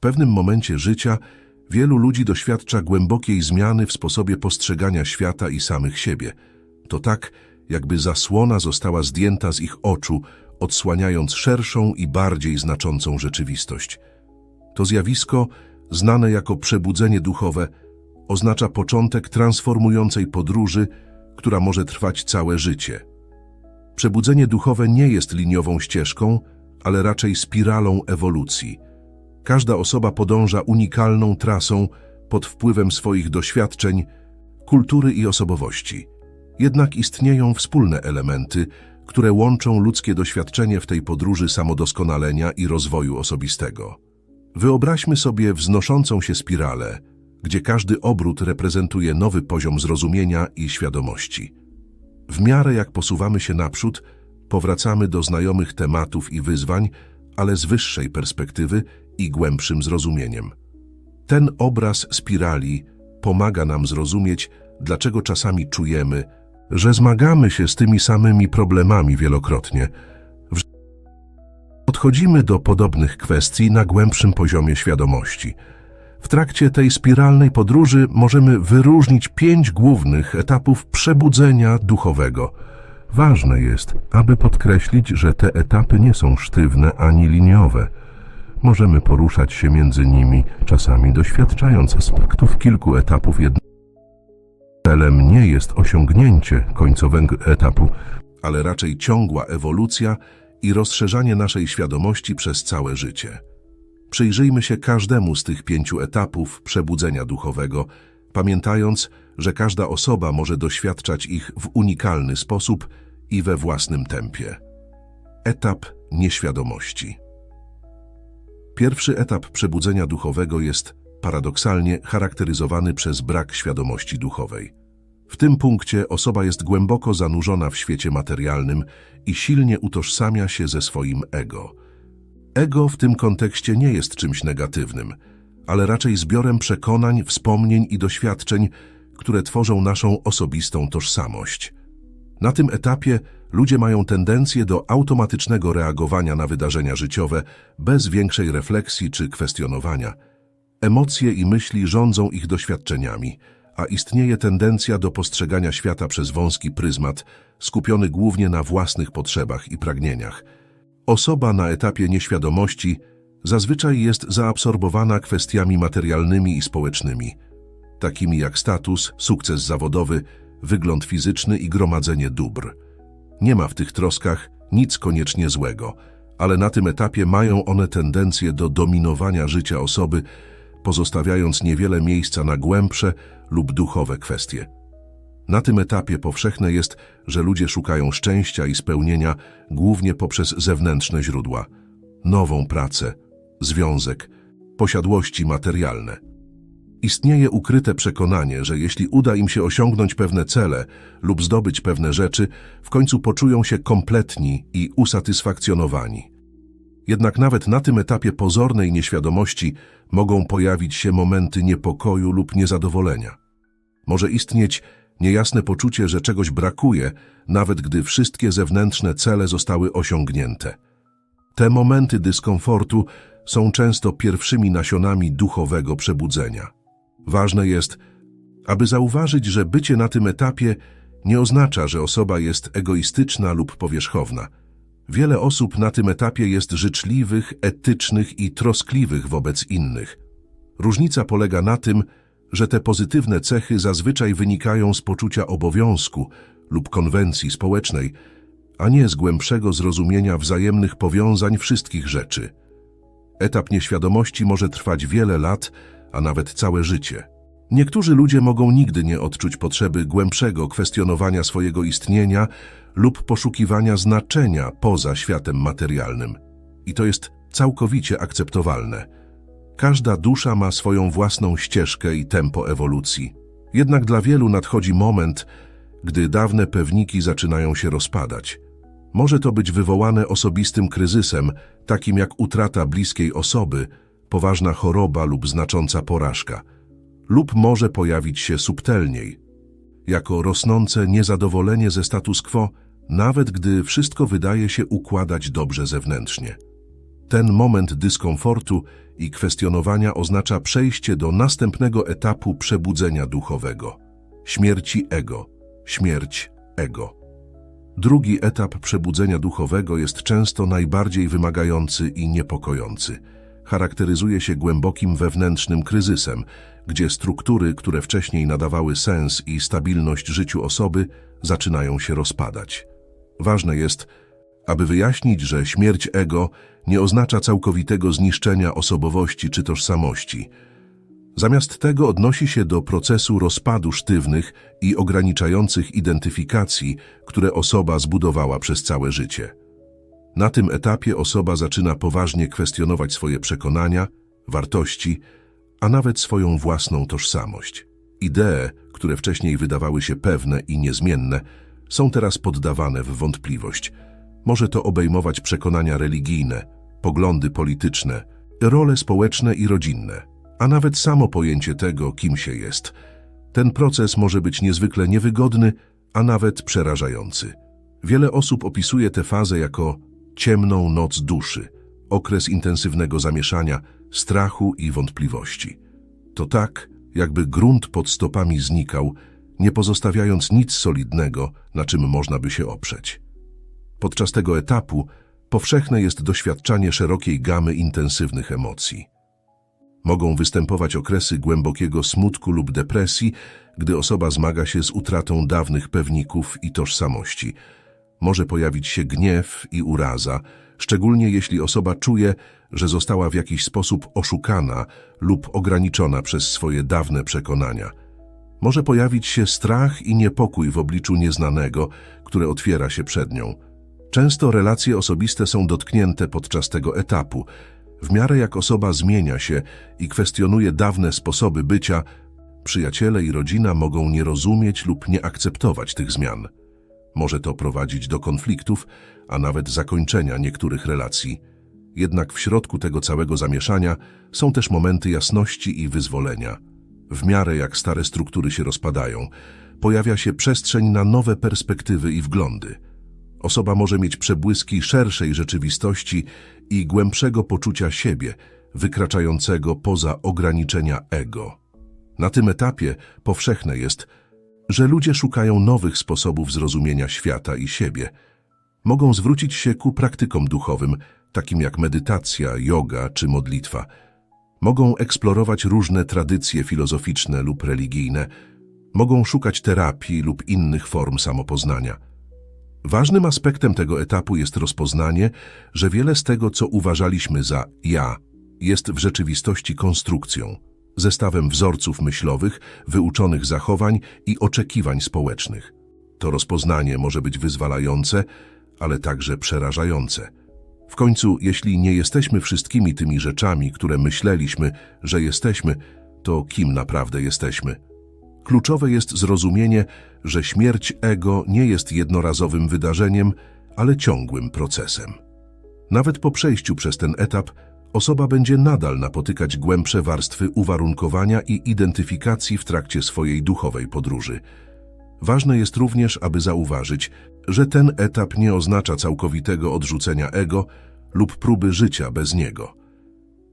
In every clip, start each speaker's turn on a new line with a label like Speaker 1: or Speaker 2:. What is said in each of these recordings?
Speaker 1: pewnym momencie życia wielu ludzi doświadcza głębokiej zmiany w sposobie postrzegania świata i samych siebie. To tak, jakby zasłona została zdjęta z ich oczu, odsłaniając szerszą i bardziej znaczącą rzeczywistość. To zjawisko, znane jako przebudzenie duchowe, oznacza początek transformującej podróży, która może trwać całe życie. Przebudzenie duchowe nie jest liniową ścieżką, ale raczej spiralą ewolucji. Każda osoba podąża unikalną trasą pod wpływem swoich doświadczeń, kultury i osobowości. Jednak istnieją wspólne elementy, które łączą ludzkie doświadczenie w tej podróży samodoskonalenia i rozwoju osobistego. Wyobraźmy sobie wznoszącą się spiralę, gdzie każdy obrót reprezentuje nowy poziom zrozumienia i świadomości. W miarę jak posuwamy się naprzód, powracamy do znajomych tematów i wyzwań, ale z wyższej perspektywy i głębszym zrozumieniem. Ten obraz spirali pomaga nam zrozumieć, dlaczego czasami czujemy, że zmagamy się z tymi samymi problemami wielokrotnie. Podchodzimy do podobnych kwestii na głębszym poziomie świadomości. W trakcie tej spiralnej podróży możemy wyróżnić pięć głównych etapów przebudzenia duchowego. Ważne jest, aby podkreślić, że te etapy nie są sztywne ani liniowe. Możemy poruszać się między nimi, czasami doświadczając aspektów kilku etapów jednego. Celem nie jest osiągnięcie końcowego etapu, ale raczej ciągła ewolucja i rozszerzanie naszej świadomości przez całe życie. Przyjrzyjmy się każdemu z tych pięciu etapów przebudzenia duchowego, pamiętając, że każda osoba może doświadczać ich w unikalny sposób i we własnym tempie. Etap nieświadomości. Pierwszy etap przebudzenia duchowego jest paradoksalnie charakteryzowany przez brak świadomości duchowej. W tym punkcie osoba jest głęboko zanurzona w świecie materialnym i silnie utożsamia się ze swoim ego. Ego w tym kontekście nie jest czymś negatywnym, ale raczej zbiorem przekonań, wspomnień i doświadczeń, które tworzą naszą osobistą tożsamość. Na tym etapie ludzie mają tendencję do automatycznego reagowania na wydarzenia życiowe bez większej refleksji czy kwestionowania. Emocje i myśli rządzą ich doświadczeniami, a istnieje tendencja do postrzegania świata przez wąski pryzmat, skupiony głównie na własnych potrzebach i pragnieniach. Osoba na etapie nieświadomości zazwyczaj jest zaabsorbowana kwestiami materialnymi i społecznymi, takimi jak status, sukces zawodowy, wygląd fizyczny i gromadzenie dóbr. Nie ma w tych troskach nic koniecznie złego, ale na tym etapie mają one tendencję do dominowania życia osoby, pozostawiając niewiele miejsca na głębsze lub duchowe kwestie. Na tym etapie powszechne jest, że ludzie szukają szczęścia i spełnienia głównie poprzez zewnętrzne źródła, nową pracę, związek, posiadłości materialne. Istnieje ukryte przekonanie, że jeśli uda im się osiągnąć pewne cele lub zdobyć pewne rzeczy, w końcu poczują się kompletni i usatysfakcjonowani. Jednak nawet na tym etapie pozornej nieświadomości mogą pojawić się momenty niepokoju lub niezadowolenia. Może istnieć niejasne poczucie, że czegoś brakuje, nawet gdy wszystkie zewnętrzne cele zostały osiągnięte. Te momenty dyskomfortu są często pierwszymi nasionami duchowego przebudzenia. Ważne jest, aby zauważyć, że bycie na tym etapie nie oznacza, że osoba jest egoistyczna lub powierzchowna. Wiele osób na tym etapie jest życzliwych, etycznych i troskliwych wobec innych. Różnica polega na tym, że te pozytywne cechy zazwyczaj wynikają z poczucia obowiązku lub konwencji społecznej, a nie z głębszego zrozumienia wzajemnych powiązań wszystkich rzeczy. Etap nieświadomości może trwać wiele lat, a nawet całe życie. Niektórzy ludzie mogą nigdy nie odczuć potrzeby głębszego kwestionowania swojego istnienia lub poszukiwania znaczenia poza światem materialnym. I to jest całkowicie akceptowalne. Każda dusza ma swoją własną ścieżkę i tempo ewolucji. Jednak dla wielu nadchodzi moment, gdy dawne pewniki zaczynają się rozpadać. Może to być wywołane osobistym kryzysem, takim jak utrata bliskiej osoby, poważna choroba lub znacząca porażka. Lub może pojawić się subtelniej, jako rosnące niezadowolenie ze status quo, nawet gdy wszystko wydaje się układać dobrze zewnętrznie. Ten moment dyskomfortu i kwestionowania oznacza przejście do następnego etapu przebudzenia duchowego śmierci ego, śmierć ego. Drugi etap przebudzenia duchowego jest często najbardziej wymagający i niepokojący. Charakteryzuje się głębokim wewnętrznym kryzysem, gdzie struktury, które wcześniej nadawały sens i stabilność życiu osoby, zaczynają się rozpadać. Ważne jest, aby wyjaśnić, że śmierć ego nie oznacza całkowitego zniszczenia osobowości czy tożsamości. Zamiast tego odnosi się do procesu rozpadu sztywnych i ograniczających identyfikacji, które osoba zbudowała przez całe życie. Na tym etapie osoba zaczyna poważnie kwestionować swoje przekonania, wartości, a nawet swoją własną tożsamość. Idee, które wcześniej wydawały się pewne i niezmienne, są teraz poddawane w wątpliwość. Może to obejmować przekonania religijne, poglądy polityczne, role społeczne i rodzinne, a nawet samo pojęcie tego, kim się jest. Ten proces może być niezwykle niewygodny, a nawet przerażający. Wiele osób opisuje tę fazę jako ciemną noc duszy, okres intensywnego zamieszania, strachu i wątpliwości. To tak, jakby grunt pod stopami znikał, nie pozostawiając nic solidnego, na czym można by się oprzeć. Podczas tego etapu powszechne jest doświadczanie szerokiej gamy intensywnych emocji. Mogą występować okresy głębokiego smutku lub depresji, gdy osoba zmaga się z utratą dawnych pewników i tożsamości. Może pojawić się gniew i uraza, szczególnie jeśli osoba czuje, że została w jakiś sposób oszukana lub ograniczona przez swoje dawne przekonania. Może pojawić się strach i niepokój w obliczu nieznanego, które otwiera się przed nią. Często relacje osobiste są dotknięte podczas tego etapu. W miarę jak osoba zmienia się i kwestionuje dawne sposoby bycia, przyjaciele i rodzina mogą nie rozumieć lub nie akceptować tych zmian. Może to prowadzić do konfliktów, a nawet zakończenia niektórych relacji. Jednak w środku tego całego zamieszania są też momenty jasności i wyzwolenia. W miarę jak stare struktury się rozpadają, pojawia się przestrzeń na nowe perspektywy i wglądy. Osoba może mieć przebłyski szerszej rzeczywistości i głębszego poczucia siebie, wykraczającego poza ograniczenia ego. Na tym etapie powszechne jest, że ludzie szukają nowych sposobów zrozumienia świata i siebie. Mogą zwrócić się ku praktykom duchowym, takim jak medytacja, yoga czy modlitwa. Mogą eksplorować różne tradycje filozoficzne lub religijne. Mogą szukać terapii lub innych form samopoznania. Ważnym aspektem tego etapu jest rozpoznanie, że wiele z tego, co uważaliśmy za ja, jest w rzeczywistości konstrukcją, zestawem wzorców myślowych, wyuczonych zachowań i oczekiwań społecznych. To rozpoznanie może być wyzwalające, ale także przerażające. W końcu, jeśli nie jesteśmy wszystkimi tymi rzeczami, które myśleliśmy, że jesteśmy, to kim naprawdę jesteśmy? Kluczowe jest zrozumienie, że śmierć ego nie jest jednorazowym wydarzeniem, ale ciągłym procesem. Nawet po przejściu przez ten etap, osoba będzie nadal napotykać głębsze warstwy uwarunkowania i identyfikacji w trakcie swojej duchowej podróży. Ważne jest również, aby zauważyć, że ten etap nie oznacza całkowitego odrzucenia ego lub próby życia bez niego.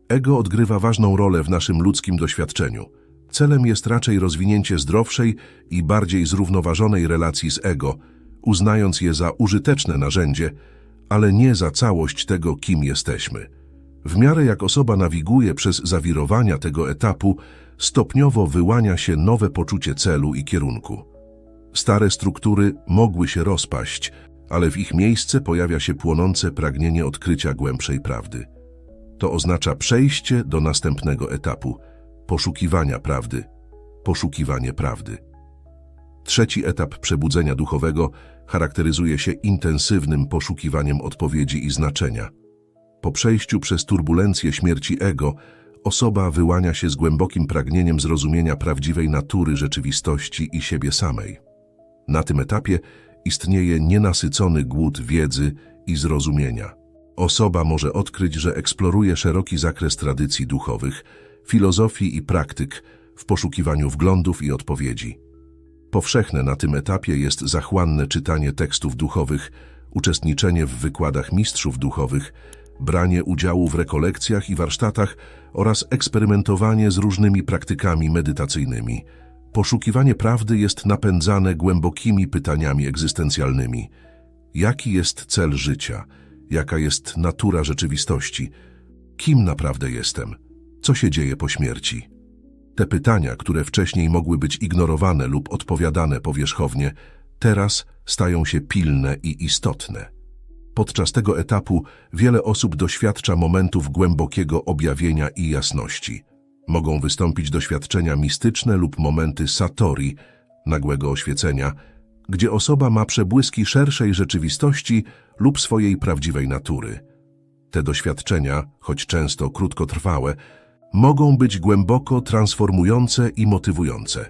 Speaker 1: Ego odgrywa ważną rolę w naszym ludzkim doświadczeniu. Celem jest raczej rozwinięcie zdrowszej i bardziej zrównoważonej relacji z ego, uznając je za użyteczne narzędzie, ale nie za całość tego, kim jesteśmy. W miarę jak osoba nawiguje przez zawirowania tego etapu, stopniowo wyłania się nowe poczucie celu i kierunku. Stare struktury mogły się rozpaść, ale w ich miejsce pojawia się płonące pragnienie odkrycia głębszej prawdy. To oznacza przejście do następnego etapu poszukiwania prawdy, poszukiwanie prawdy. Trzeci etap przebudzenia duchowego charakteryzuje się intensywnym poszukiwaniem odpowiedzi i znaczenia. Po przejściu przez turbulencję śmierci ego, osoba wyłania się z głębokim pragnieniem zrozumienia prawdziwej natury rzeczywistości i siebie samej. Na tym etapie istnieje nienasycony głód wiedzy i zrozumienia. Osoba może odkryć, że eksploruje szeroki zakres tradycji duchowych, filozofii i praktyk w poszukiwaniu wglądów i odpowiedzi. Powszechne na tym etapie jest zachłanne czytanie tekstów duchowych, uczestniczenie w wykładach mistrzów duchowych, branie udziału w rekolekcjach i warsztatach oraz eksperymentowanie z różnymi praktykami medytacyjnymi. Poszukiwanie prawdy jest napędzane głębokimi pytaniami egzystencjalnymi. Jaki jest cel życia? Jaka jest natura rzeczywistości? Kim naprawdę jestem? Co się dzieje po śmierci? Te pytania, które wcześniej mogły być ignorowane lub odpowiadane powierzchownie, teraz stają się pilne i istotne. Podczas tego etapu wiele osób doświadcza momentów głębokiego objawienia i jasności. Mogą wystąpić doświadczenia mistyczne lub momenty satori, nagłego oświecenia, gdzie osoba ma przebłyski szerszej rzeczywistości lub swojej prawdziwej natury. Te doświadczenia, choć często krótkotrwałe, mogą być głęboko transformujące i motywujące.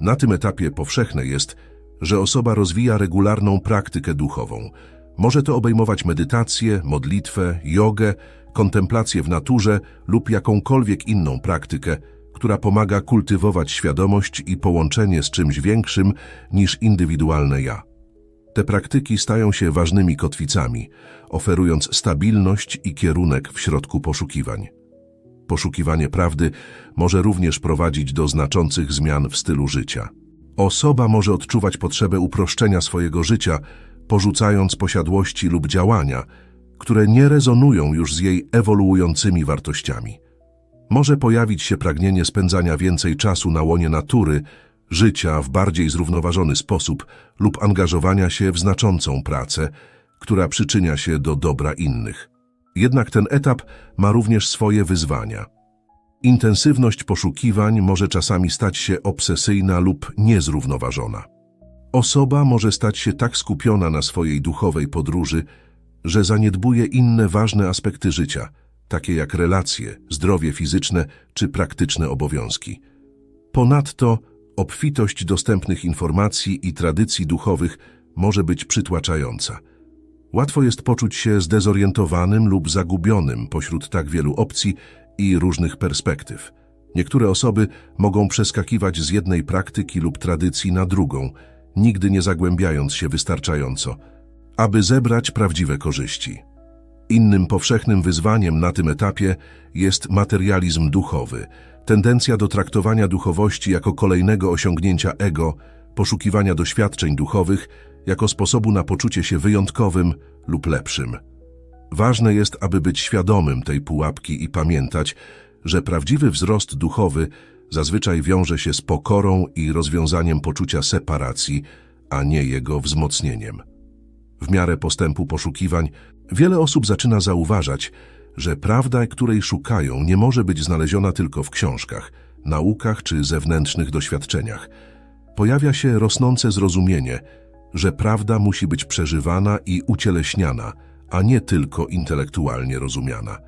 Speaker 1: Na tym etapie powszechne jest, że osoba rozwija regularną praktykę duchową. Może to obejmować medytację, modlitwę, jogę, kontemplację w naturze lub jakąkolwiek inną praktykę, która pomaga kultywować świadomość i połączenie z czymś większym niż indywidualne ja. Te praktyki stają się ważnymi kotwicami, oferując stabilność i kierunek w środku poszukiwań. Poszukiwanie prawdy może również prowadzić do znaczących zmian w stylu życia. Osoba może odczuwać potrzebę uproszczenia swojego życia, porzucając posiadłości lub działania, które nie rezonują już z jej ewoluującymi wartościami. Może pojawić się pragnienie spędzania więcej czasu na łonie natury, życia w bardziej zrównoważony sposób lub angażowania się w znaczącą pracę, która przyczynia się do dobra innych. Jednak ten etap ma również swoje wyzwania. Intensywność poszukiwań może czasami stać się obsesyjna lub niezrównoważona. Osoba może stać się tak skupiona na swojej duchowej podróży, że zaniedbuje inne ważne aspekty życia, takie jak relacje, zdrowie fizyczne czy praktyczne obowiązki. Ponadto obfitość dostępnych informacji i tradycji duchowych może być przytłaczająca. Łatwo jest poczuć się zdezorientowanym lub zagubionym pośród tak wielu opcji i różnych perspektyw. Niektóre osoby mogą przeskakiwać z jednej praktyki lub tradycji na drugą, nigdy nie zagłębiając się wystarczająco, aby zebrać prawdziwe korzyści. Innym powszechnym wyzwaniem na tym etapie jest materializm duchowy, tendencja do traktowania duchowości jako kolejnego osiągnięcia ego, poszukiwania doświadczeń duchowych jako sposobu na poczucie się wyjątkowym lub lepszym. Ważne jest, aby być świadomym tej pułapki i pamiętać, że prawdziwy wzrost duchowy zazwyczaj wiąże się z pokorą i rozwiązaniem poczucia separacji, a nie jego wzmocnieniem. W miarę postępu poszukiwań wiele osób zaczyna zauważać, że prawda, której szukają, nie może być znaleziona tylko w książkach, naukach czy zewnętrznych doświadczeniach. Pojawia się rosnące zrozumienie, że prawda musi być przeżywana i ucieleśniana, a nie tylko intelektualnie rozumiana.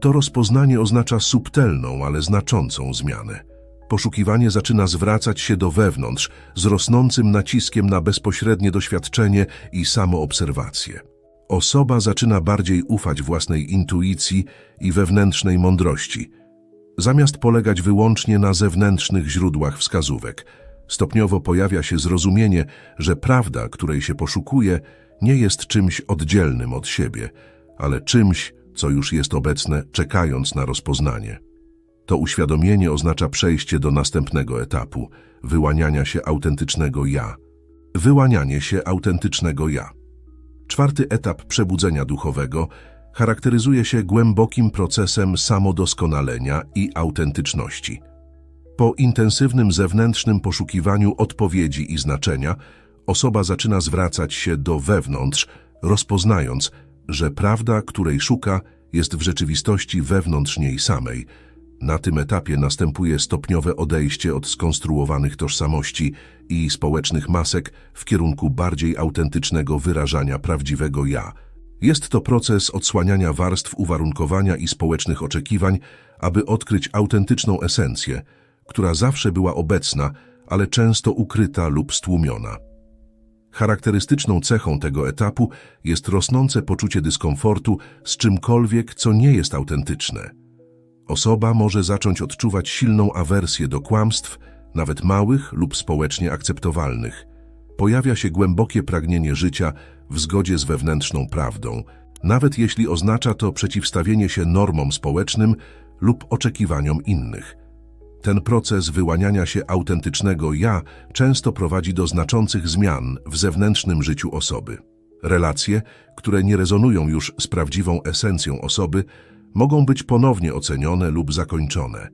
Speaker 1: To rozpoznanie oznacza subtelną, ale znaczącą zmianę. Poszukiwanie zaczyna zwracać się do wewnątrz z rosnącym naciskiem na bezpośrednie doświadczenie i samoobserwację. Osoba zaczyna bardziej ufać własnej intuicji i wewnętrznej mądrości, zamiast polegać wyłącznie na zewnętrznych źródłach wskazówek. Stopniowo pojawia się zrozumienie, że prawda, której się poszukuje, nie jest czymś oddzielnym od siebie, ale czymś, co już jest obecne, czekając na rozpoznanie. To uświadomienie oznacza przejście do następnego etapu wyłaniania się autentycznego ja. Wyłanianie się autentycznego ja. Czwarty etap przebudzenia duchowego charakteryzuje się głębokim procesem samodoskonalenia i autentyczności. Po intensywnym zewnętrznym poszukiwaniu odpowiedzi i znaczenia, osoba zaczyna zwracać się do wewnątrz, rozpoznając, że prawda, której szuka, jest w rzeczywistości wewnątrz niej samej. Na tym etapie następuje stopniowe odejście od skonstruowanych tożsamości i społecznych masek w kierunku bardziej autentycznego wyrażania prawdziwego ja. Jest to proces odsłaniania warstw uwarunkowania i społecznych oczekiwań, aby odkryć autentyczną esencję, która zawsze była obecna, ale często ukryta lub stłumiona. Charakterystyczną cechą tego etapu jest rosnące poczucie dyskomfortu z czymkolwiek, co nie jest autentyczne. Osoba może zacząć odczuwać silną awersję do kłamstw, nawet małych lub społecznie akceptowalnych. Pojawia się głębokie pragnienie życia w zgodzie z wewnętrzną prawdą, nawet jeśli oznacza to przeciwstawienie się normom społecznym lub oczekiwaniom innych. Ten proces wyłaniania się autentycznego ja często prowadzi do znaczących zmian w zewnętrznym życiu osoby. Relacje, które nie rezonują już z prawdziwą esencją osoby, mogą być ponownie ocenione lub zakończone.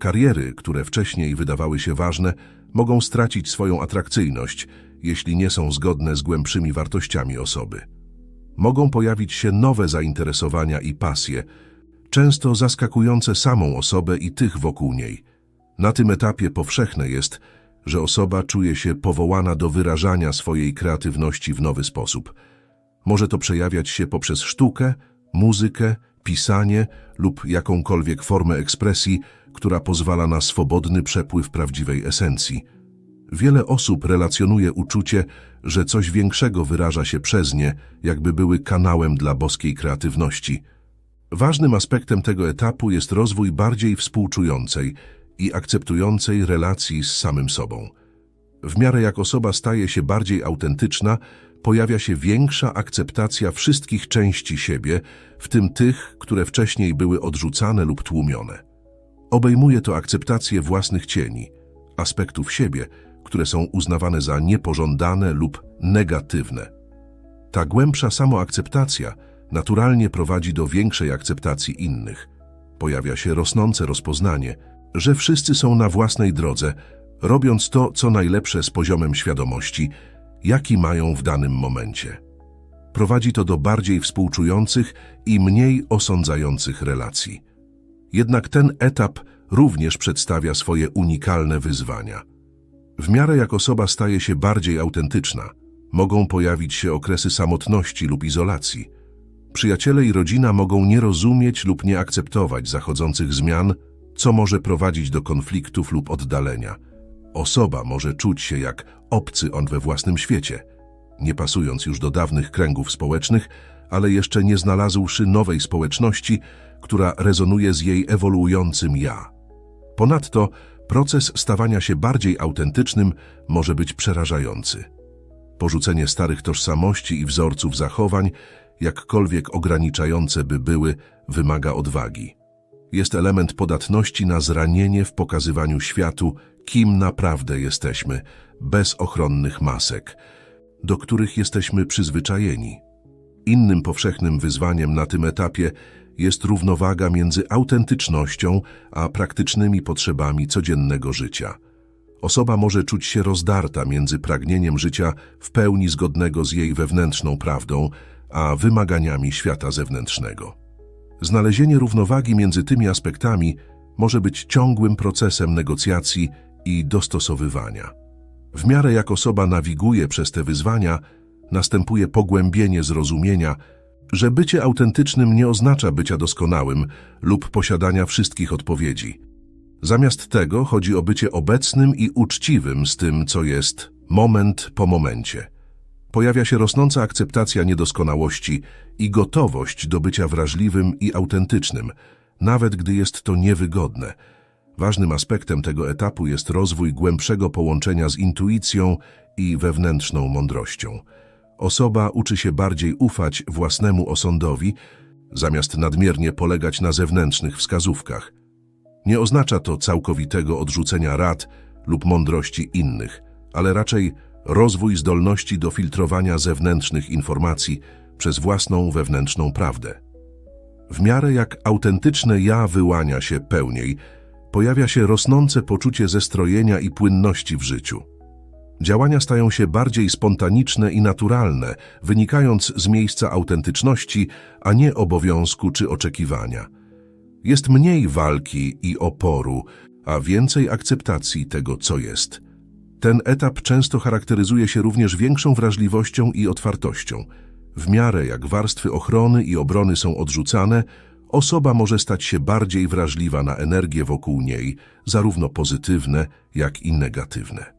Speaker 1: Kariery, które wcześniej wydawały się ważne, mogą stracić swoją atrakcyjność, jeśli nie są zgodne z głębszymi wartościami osoby. Mogą pojawić się nowe zainteresowania i pasje, często zaskakujące samą osobę i tych wokół niej. Na tym etapie powszechne jest, że osoba czuje się powołana do wyrażania swojej kreatywności w nowy sposób. Może to przejawiać się poprzez sztukę, muzykę, pisanie lub jakąkolwiek formę ekspresji, która pozwala na swobodny przepływ prawdziwej esencji. Wiele osób relacjonuje uczucie, że coś większego wyraża się przez nie, jakby były kanałem dla boskiej kreatywności. Ważnym aspektem tego etapu jest rozwój bardziej współczującej i akceptującej relacji z samym sobą. W miarę jak osoba staje się bardziej autentyczna, pojawia się większa akceptacja wszystkich części siebie, w tym tych, które wcześniej były odrzucane lub tłumione. Obejmuje to akceptację własnych cieni, aspektów siebie, które są uznawane za niepożądane lub negatywne. Ta głębsza samoakceptacja naturalnie prowadzi do większej akceptacji innych. Pojawia się rosnące rozpoznanie, że wszyscy są na własnej drodze, robiąc to, co najlepsze z poziomem świadomości, jaki mają w danym momencie. Prowadzi to do bardziej współczujących i mniej osądzających relacji. Jednak ten etap również przedstawia swoje unikalne wyzwania. W miarę jak osoba staje się bardziej autentyczna, mogą pojawić się okresy samotności lub izolacji. Przyjaciele i rodzina mogą nie rozumieć lub nie akceptować zachodzących zmian, co może prowadzić do konfliktów lub oddalenia. Osoba może czuć się jak obcy on we własnym świecie, nie pasując już do dawnych kręgów społecznych, ale jeszcze nie znalazłszy nowej społeczności, która rezonuje z jej ewoluującym ja. Ponadto proces stawania się bardziej autentycznym może być przerażający. Porzucenie starych tożsamości i wzorców zachowań, jakkolwiek ograniczające by były, wymaga odwagi. Jest element podatności na zranienie w pokazywaniu światu, kim naprawdę jesteśmy, bez ochronnych masek, do których jesteśmy przyzwyczajeni. Innym powszechnym wyzwaniem na tym etapie jest równowaga między autentycznością a praktycznymi potrzebami codziennego życia. Osoba może czuć się rozdarta między pragnieniem życia w pełni zgodnego z jej wewnętrzną prawdą, a wymaganiami świata zewnętrznego. Znalezienie równowagi między tymi aspektami może być ciągłym procesem negocjacji i dostosowywania. W miarę jak osoba nawiguje przez te wyzwania, następuje pogłębienie zrozumienia, że bycie autentycznym nie oznacza bycia doskonałym lub posiadania wszystkich odpowiedzi. Zamiast tego chodzi o bycie obecnym i uczciwym z tym, co jest, moment po momencie. Pojawia się rosnąca akceptacja niedoskonałości i gotowość do bycia wrażliwym i autentycznym, nawet gdy jest to niewygodne. Ważnym aspektem tego etapu jest rozwój głębszego połączenia z intuicją i wewnętrzną mądrością. Osoba uczy się bardziej ufać własnemu osądowi, zamiast nadmiernie polegać na zewnętrznych wskazówkach. Nie oznacza to całkowitego odrzucenia rad lub mądrości innych, ale raczej rozwój zdolności do filtrowania zewnętrznych informacji przez własną wewnętrzną prawdę. W miarę jak autentyczne ja wyłania się pełniej, pojawia się rosnące poczucie zestrojenia i płynności w życiu. Działania stają się bardziej spontaniczne i naturalne, wynikając z miejsca autentyczności, a nie obowiązku czy oczekiwania. Jest mniej walki i oporu, a więcej akceptacji tego, co jest. Ten etap często charakteryzuje się również większą wrażliwością i otwartością. W miarę jak warstwy ochrony i obrony są odrzucane, osoba może stać się bardziej wrażliwa na energię wokół niej, zarówno pozytywne, jak i negatywne.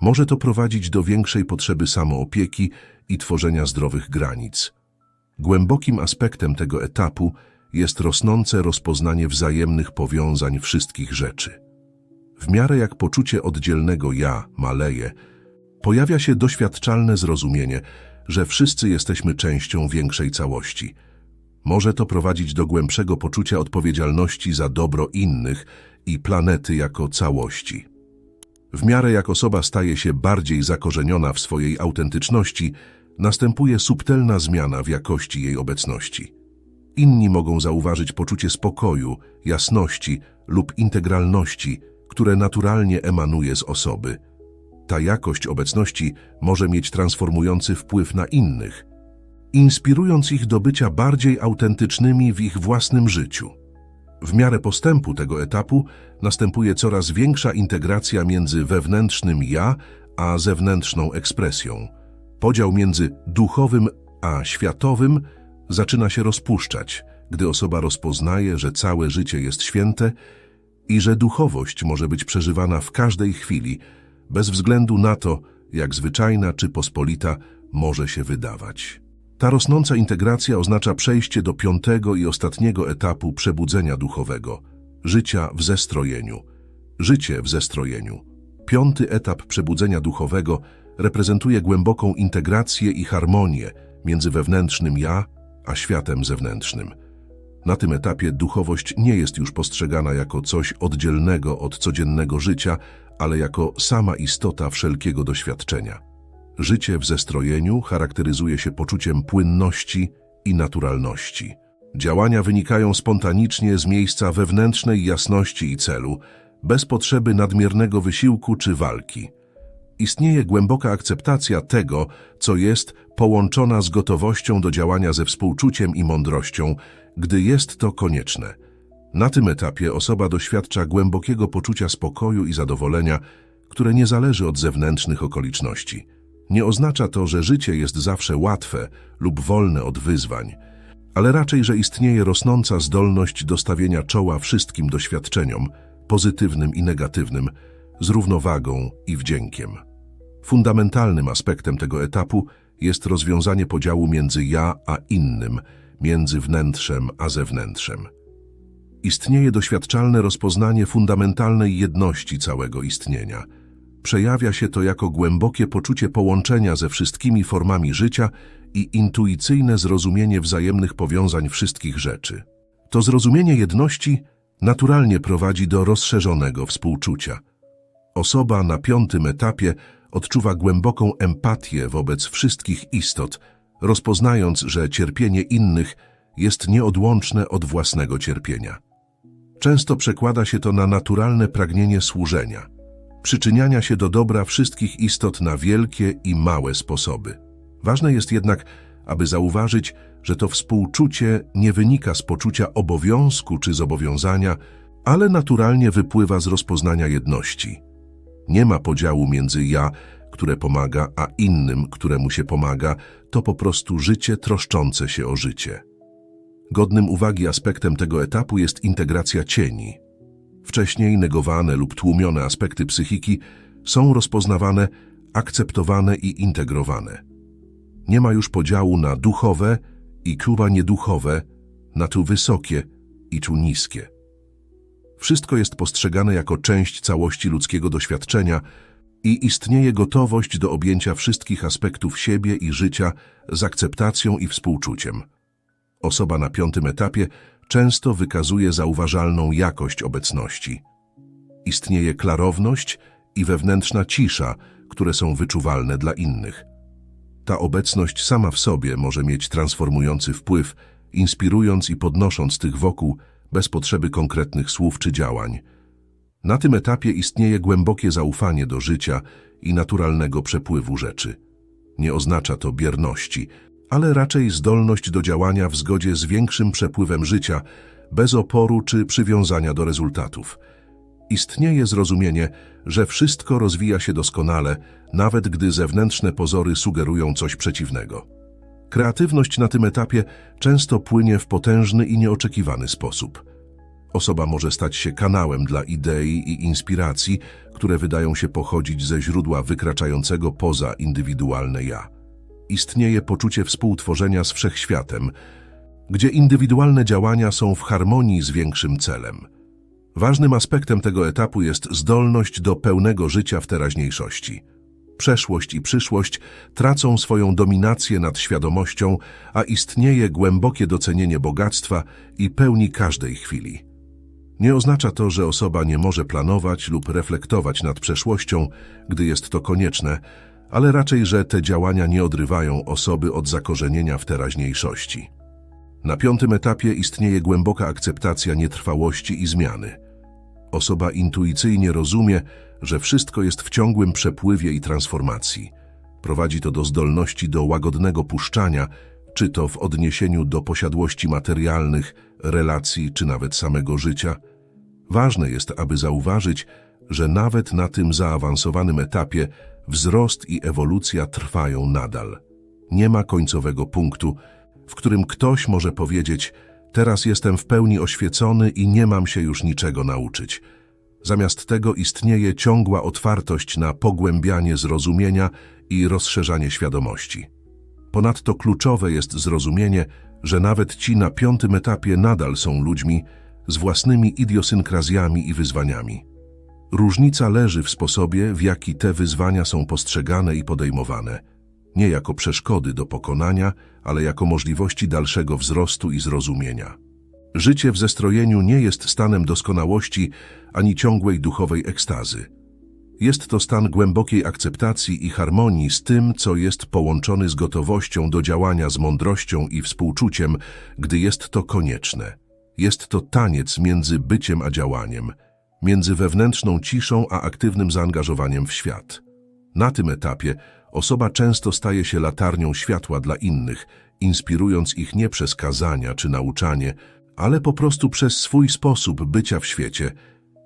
Speaker 1: Może to prowadzić do większej potrzeby samoopieki i tworzenia zdrowych granic. Głębokim aspektem tego etapu jest rosnące rozpoznanie wzajemnych powiązań wszystkich rzeczy. W miarę jak poczucie oddzielnego ja maleje, pojawia się doświadczalne zrozumienie, że wszyscy jesteśmy częścią większej całości. Może to prowadzić do głębszego poczucia odpowiedzialności za dobro innych i planety jako całości. W miarę jak osoba staje się bardziej zakorzeniona w swojej autentyczności, następuje subtelna zmiana w jakości jej obecności. Inni mogą zauważyć poczucie spokoju, jasności lub integralności, które naturalnie emanuje z osoby. Ta jakość obecności może mieć transformujący wpływ na innych, inspirując ich do bycia bardziej autentycznymi w ich własnym życiu. W miarę postępu tego etapu następuje coraz większa integracja między wewnętrznym ja a zewnętrzną ekspresją. Podział między duchowym a światowym zaczyna się rozpuszczać, gdy osoba rozpoznaje, że całe życie jest święte i że duchowość może być przeżywana w każdej chwili, bez względu na to, jak zwyczajna czy pospolita może się wydawać. Ta rosnąca integracja oznacza przejście do piątego i ostatniego etapu przebudzenia duchowego życia w zestrojeniu. Życie w zestrojeniu. Piąty etap przebudzenia duchowego reprezentuje głęboką integrację i harmonię między wewnętrznym ja a światem zewnętrznym. Na tym etapie duchowość nie jest już postrzegana jako coś oddzielnego od codziennego życia, ale jako sama istota wszelkiego doświadczenia. Życie w zestrojeniu charakteryzuje się poczuciem płynności i naturalności. Działania wynikają spontanicznie z miejsca wewnętrznej jasności i celu, bez potrzeby nadmiernego wysiłku czy walki. Istnieje głęboka akceptacja tego, co jest połączona z gotowością do działania ze współczuciem i mądrością, gdy jest to konieczne. Na tym etapie osoba doświadcza głębokiego poczucia spokoju i zadowolenia, które nie zależy od zewnętrznych okoliczności. Nie oznacza to, że życie jest zawsze łatwe lub wolne od wyzwań, ale raczej, że istnieje rosnąca zdolność do stawienia czoła wszystkim doświadczeniom, pozytywnym i negatywnym, z równowagą i wdziękiem. Fundamentalnym aspektem tego etapu jest rozwiązanie podziału między ja a innym, między wnętrzem a zewnętrzem. Istnieje doświadczalne rozpoznanie fundamentalnej jedności całego istnienia. Przejawia się to jako głębokie poczucie połączenia ze wszystkimi formami życia i intuicyjne zrozumienie wzajemnych powiązań wszystkich rzeczy. To zrozumienie jedności naturalnie prowadzi do rozszerzonego współczucia. Osoba na piątym etapie odczuwa głęboką empatię wobec wszystkich istot, rozpoznając, że cierpienie innych jest nieodłączne od własnego cierpienia. Często przekłada się to na naturalne pragnienie służenia, przyczyniania się do dobra wszystkich istot na wielkie i małe sposoby. Ważne jest jednak, aby zauważyć, że to współczucie nie wynika z poczucia obowiązku czy zobowiązania, ale naturalnie wypływa z rozpoznania jedności. Nie ma podziału między ja, które pomaga, a innym, któremu się pomaga, to po prostu życie troszczące się o życie. Godnym uwagi aspektem tego etapu jest integracja cieni. Wcześniej negowane lub tłumione aspekty psychiki są rozpoznawane, akceptowane i integrowane. Nie ma już podziału na duchowe i kuba nieduchowe, na tu wysokie i tu niskie. Wszystko jest postrzegane jako część całości ludzkiego doświadczenia i istnieje gotowość do objęcia wszystkich aspektów siebie i życia z akceptacją i współczuciem. Osoba na piątym etapie często wykazuje zauważalną jakość obecności. Istnieje klarowność i wewnętrzna cisza, które są wyczuwalne dla innych. Ta obecność sama w sobie może mieć transformujący wpływ, inspirując i podnosząc tych wokół bez potrzeby konkretnych słów czy działań. Na tym etapie istnieje głębokie zaufanie do życia i naturalnego przepływu rzeczy. Nie oznacza to bierności, ale raczej zdolność do działania w zgodzie z większym przepływem życia, bez oporu czy przywiązania do rezultatów. Istnieje zrozumienie, że wszystko rozwija się doskonale, nawet gdy zewnętrzne pozory sugerują coś przeciwnego. Kreatywność na tym etapie często płynie w potężny i nieoczekiwany sposób. Osoba może stać się kanałem dla idei i inspiracji, które wydają się pochodzić ze źródła wykraczającego poza indywidualne ja. Istnieje poczucie współtworzenia z wszechświatem, gdzie indywidualne działania są w harmonii z większym celem. Ważnym aspektem tego etapu jest zdolność do pełnego życia w teraźniejszości. przeszłość i przyszłość tracą swoją dominację nad świadomością, a istnieje głębokie docenienie bogactwa i pełni każdej chwili. Nie oznacza to, że osoba nie może planować lub reflektować nad przeszłością, gdy jest to konieczne, ale raczej, że te działania nie odrywają osoby od zakorzenienia w teraźniejszości. Na piątym etapie istnieje głęboka akceptacja nietrwałości i zmiany. Osoba intuicyjnie rozumie, że wszystko jest w ciągłym przepływie i transformacji. Prowadzi to do zdolności do łagodnego puszczania, czy to w odniesieniu do posiadłości materialnych, relacji, czy nawet samego życia. Ważne jest, aby zauważyć, że nawet na tym zaawansowanym etapie wzrost i ewolucja trwają nadal. Nie ma końcowego punktu, w którym ktoś może powiedzieć: Teraz jestem w pełni oświecony i nie mam się już niczego nauczyć. Zamiast tego istnieje ciągła otwartość na pogłębianie zrozumienia i rozszerzanie świadomości. Ponadto kluczowe jest zrozumienie, że nawet ci na piątym etapie nadal są ludźmi z własnymi idiosynkrazjami i wyzwaniami. Różnica leży w sposobie, w jaki te wyzwania są postrzegane i podejmowane, nie jako przeszkody do pokonania, ale jako możliwości dalszego wzrostu i zrozumienia. Życie w zestrojeniu nie jest stanem doskonałości ani ciągłej duchowej ekstazy. Jest to stan głębokiej akceptacji i harmonii z tym, co jest połączony z gotowością do działania z mądrością i współczuciem, gdy jest to konieczne. Jest to taniec między byciem a działaniem, między wewnętrzną ciszą a aktywnym zaangażowaniem w świat. Na tym etapie osoba często staje się latarnią światła dla innych, inspirując ich nie przez kazania czy nauczanie, ale po prostu przez swój sposób bycia w świecie.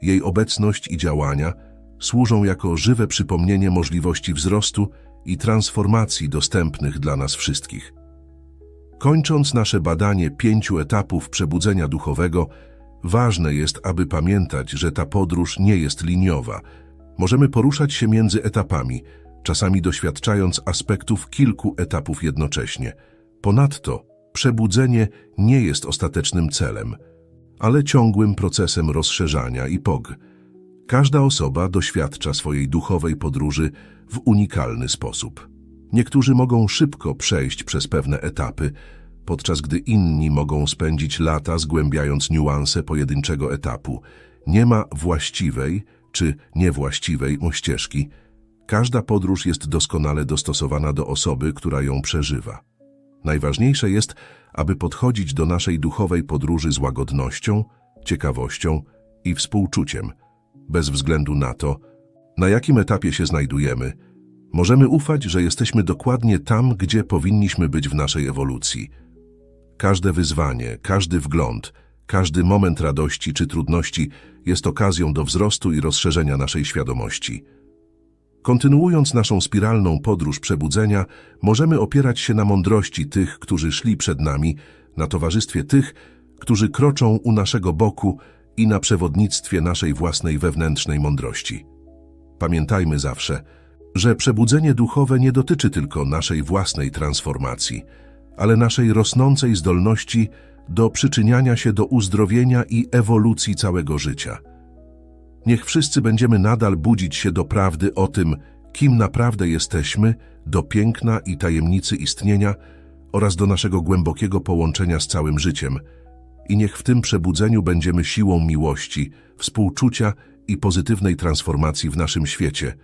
Speaker 1: Jej obecność i działania służą jako żywe przypomnienie możliwości wzrostu i transformacji dostępnych dla nas wszystkich. Kończąc nasze badanie pięciu etapów przebudzenia duchowego, ważne jest, aby pamiętać, że ta podróż nie jest liniowa. Możemy poruszać się między etapami, czasami doświadczając aspektów kilku etapów jednocześnie. Ponadto, przebudzenie nie jest ostatecznym celem, ale ciągłym procesem rozszerzania i pog. Każda osoba doświadcza swojej duchowej podróży w unikalny sposób. Niektórzy mogą szybko przejść przez pewne etapy, podczas gdy inni mogą spędzić lata zgłębiając niuanse pojedynczego etapu. Nie ma właściwej czy niewłaściwej ścieżki. Każda podróż jest doskonale dostosowana do osoby, która ją przeżywa. Najważniejsze jest, aby podchodzić do naszej duchowej podróży z łagodnością, ciekawością i współczuciem, bez względu na to, na jakim etapie się znajdujemy. Możemy ufać, że jesteśmy dokładnie tam, gdzie powinniśmy być w naszej ewolucji. Każde wyzwanie, każdy wgląd, każdy moment radości czy trudności jest okazją do wzrostu i rozszerzenia naszej świadomości. Kontynuując naszą spiralną podróż przebudzenia, możemy opierać się na mądrości tych, którzy szli przed nami, na towarzystwie tych, którzy kroczą u naszego boku i na przewodnictwie naszej własnej wewnętrznej mądrości. Pamiętajmy zawsze, że przebudzenie duchowe nie dotyczy tylko naszej własnej transformacji, ale naszej rosnącej zdolności do przyczyniania się do uzdrowienia i ewolucji całego życia. Niech wszyscy będziemy nadal budzić się do prawdy o tym, kim naprawdę jesteśmy, do piękna i tajemnicy istnienia oraz do naszego głębokiego połączenia z całym życiem. I niech w tym przebudzeniu będziemy siłą miłości, współczucia i pozytywnej transformacji w naszym świecie,